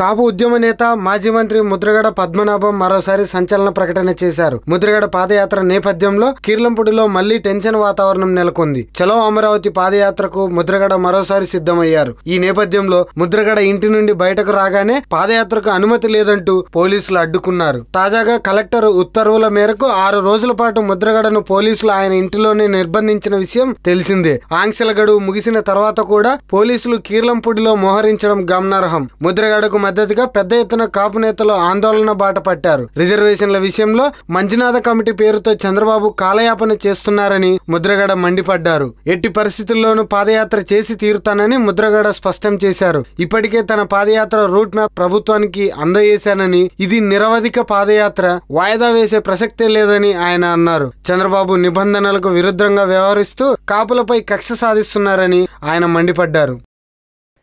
కాపు ఉద్యమ నేత మాజీ మంత్రి ముద్రగడ పద్మనాభం మరోసారి సంచలన ప్రకటన చేశారు. ముద్రగడ పాదయాత్ర నేపథ్యంలో కీర్లంపూడిలో మళ్ళీ టెన్షన్ వాతావరణం నెలకొంది. చలో అమరావతి పాదయాత్రకు ముద్రగడ మరోసారి సిద్ధమయ్యారు. ఈ నేపథ్యంలో ముద్రగడ ఇంటి నుండి బయటకు రాగానే పాదయాత్రకు అనుమతి లేదంటూ పోలీసులు అడ్డుకున్నారు. తాజాగా కలెక్టర్ ఉత్తర్వుల మేరకు ఆరు రోజుల పాటు ముద్రగడను పోలీసులు ఆయన ఇంటిలోనే నిర్బంధించిన విషయం తెలిసిందే. ఆంక్షల గడువు ముగిసిన తర్వాత కూడా పోలీసులు కీర్లంపూడిలో మోహరించడం గమనార్హం. ముద్రగడకు మద్దతుగా పెద్ద ఎత్తున కాపు నేతలు ఆందోళన బాట పట్టారు. రిజర్వేషన్ల విషయంలో మంజునాథ కమిటీ పేరుతో చంద్రబాబు కాలయాపన చేస్తున్నారని ముద్రగడ మండిపడ్డారు. ఎట్టి పరిస్థితుల్లోనూ పాదయాత్ర చేసి తీరుతానని ముద్రగడ స్పష్టం చేశారు. ఇప్పటికే తన పాదయాత్ర రూట్ మ్యాప్ ప్రభుత్వానికి అందజేశానని ఇది నిరవధిక పాదయాత్ర వాయిదా వేసే ప్రసక్తే లేదని ఆయన అన్నారు. చంద్రబాబు నిబంధనలకు విరుద్ధంగా వ్యవహరిస్తూ కాపులపై కక్ష సాధిస్తున్నారని ఆయన మండిపడ్డారు.